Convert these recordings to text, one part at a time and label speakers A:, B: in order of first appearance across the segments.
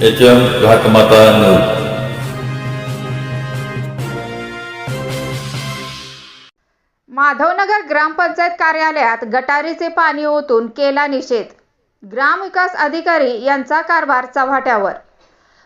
A: H M Ghatmatha news
B: Madhavnagar ग्रामपंचायत कार्यालयात गटारीचे पाणी ओतून केला निषेध. ग्रामविकास अधिकारी यांचा कारभार चव्हाट्यावर.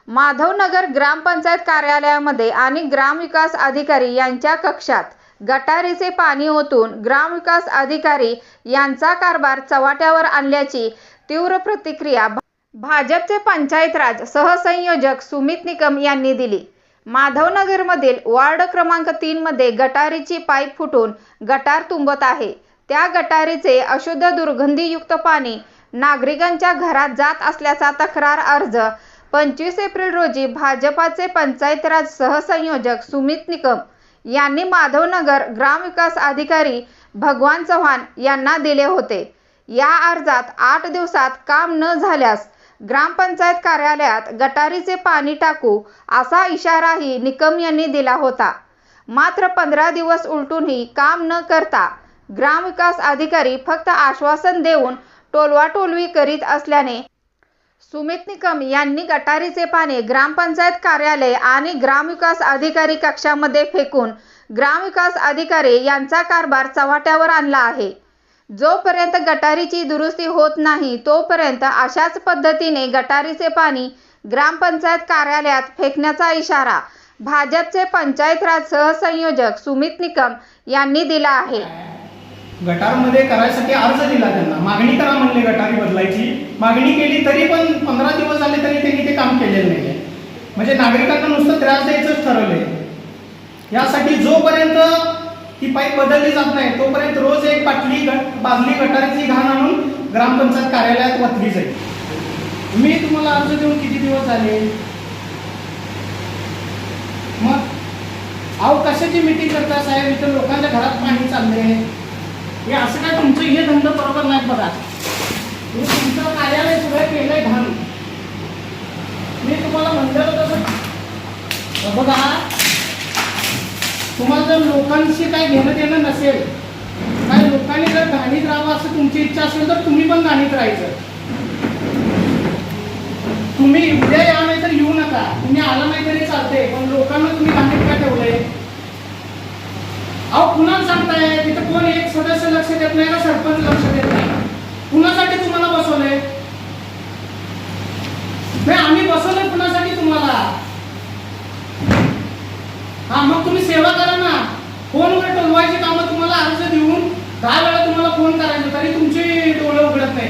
B: माधवनगर ग्रामपंचायत कार्यालयामध्ये आणि ग्रामविकास अधिकारी यांच्या कक्षात गटारीचे पाणी ओतून ग्रामविकास अधिकारी यांचा कारभार चव्हाट्यावर आणल्याची तीव्र प्रतिक्रिया भाजपचे पंचायत राज सहसंयोजक सुमित निकम यांनी दिली. माधवनगरमधील वार्ड क्रमांक तीन मध्ये गटारीची पाईप फुटून गटार तुंबत आहे. त्या गटारीचे अशुद्ध दुर्गंधीयुक्त पाणी नागरिकांच्या घरात जात असल्याचा तक्रार अर्ज पंचवीस एप्रिल रोजी भाजपाचे पंचायत राज सहसंयोजक सुमित निकम यांनी माधवनगर ग्रामविकास अधिकारी भगवान चव्हाण यांना दिले होते. या अर्जात आठ दिवसात काम न झाल्यास ग्रामपंचायत कार्यालयात गटारीचे पाणी टाकू असा इशाराही निकम यांनी दिला होता. मात्र पंधरा दिवस उलटूनही काम न करता ग्रामविकास अधिकारी फक्त आश्वासन देऊन टोलवाटोलवी करीत असल्याने सुमित निकम यांनी गटारीचे पाणी ग्रामपंचायत कार्यालय आणि ग्रामविकास अधिकारी कक्षामध्ये फेकून ग्रामविकास अधिकारी यांचा कारभार चव्हाट्यावर आणला आहे. जोपर्यंत गटारीची दुरुस्ती होत नाही तोपर्यंत अशाच पद्धतीने गटारीचे पाणी ग्रामपंचायत कार्यालयात फेकण्याचा इशारा भाजपचे पंचायत राज सहसंयोजक सुमित निकम यांनी दिला आहे.
C: गटारमध्ये करायसाठी अर्ज दिला त्यांना. मागणी करा म्हणले गटारी बदलायची. मागणी केली तरी पण पंधरा दिवस झाले तरी त्यांनी ते काम केलेलं नाही म्हणजे नागरिकांना नुसतं त्रास द्यायचंच ठरवलंय. यासाठी जोपर्यंत ती पाईप बदलली जात नाही. तोपर्यंत रोज एक पाटली बादली गटारीची घाण आणून ग्रामपंचायत कार्यालयात वतली जाईल. मी तुम्हाला अर्ज देऊन किती दिवस झाले? मग अहो कशाची मिटिंग करता साहेब? इथं लोकांच्या घरात पाणी चालले हे असं काय तुमचं हे धंदा बरोबर नाही बघा. तुमचं कार्यालय सगळं केलंय घाण. मी तुम्हाला म्हणलेलं तसं. बघा तुम्हाला जर लोकांशी काही घेणं देणं नसेल काही लोकांनी जर घाणीत राहावं असं तुमची इच्छा असेल तर तुम्ही पण घाणीत राहायचं. तुम्ही उद्या या नाही तर येऊ नका. तुम्ही आला नाही तरी चालते पण लोकांना तुम्ही घाणीत का ठेवलंय? अहो कुणाला सांगताय? तिथं कोण एक सदस्य लक्ष देत नाही का सरपंच लक्ष देत नाही कुणासाठी तुम्हाला बसवलंय नाही आम्ही बसवलंय कुणासाठी तुम्हाला हा मग तुम्ही सेवा करा ना. फोनवर टोलवायची कामं तुम्हाला अर्ज देऊन दहा वेळा तुम्हाला फोन करायचं तरी तुमचे डोळे उघडत नाही.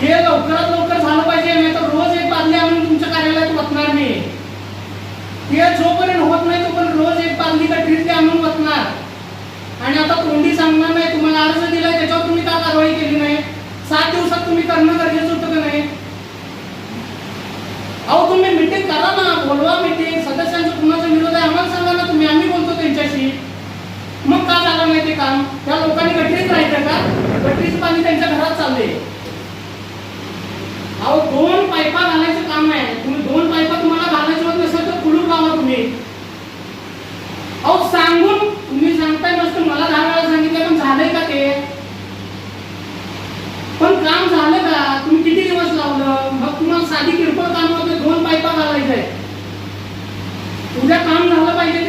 C: हे लवकरात लवकर झालं पाहिजे नाही तर रोज एक बादली आणून तुमच्या कार्यालयात वतणार मी. हे जोपर्यंत होत नाही तोपर्यंत रोज एक बादली गटरीत ते आणून वतणार. आणि आता तोंडी सांगणार नाही तुम्हाला अर्ज दिलाय त्याच्यावर तुम्ही का कारवाई केली नाही सात दिवसात तुम्ही करणं गरजेचं होतं का नाही अहो तुम्ही मिटिंग करा ना बोलवा मिटिंग सदस्यांचा कुणाचा विरोध आहे आम्हाला सांगा ना तुम्ही आम्ही बोलतो त्यांच्याशी मग का झालं नाही ते काम त्या लोकांनी गटरीत राहायचं का? गटरीच पाणी त्यांच्या घरात चालले अहो दोन पायपा घालायचं काम आहे. तुम्ही दोन पायपा तुम्हाला घालायचं होत नसेल तर कुलूप लावा तुम्ही. अहो सांगून तुम्ही सांगताय मस्त मला दहा वेळा सांगितलं पण झालंय का ते? पण काम झालं का? तुम्ही किती दिवस लावलं? मग तुम्हाला साधी किरकोळ काम होतं दोन पायपा घालायचंय. उद्या काम झालं पाहिजे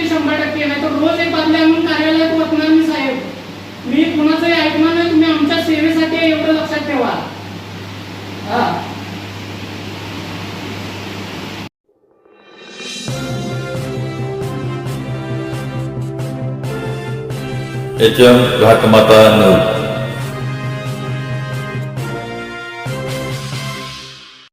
A: एच एम घाटमाता न्यूज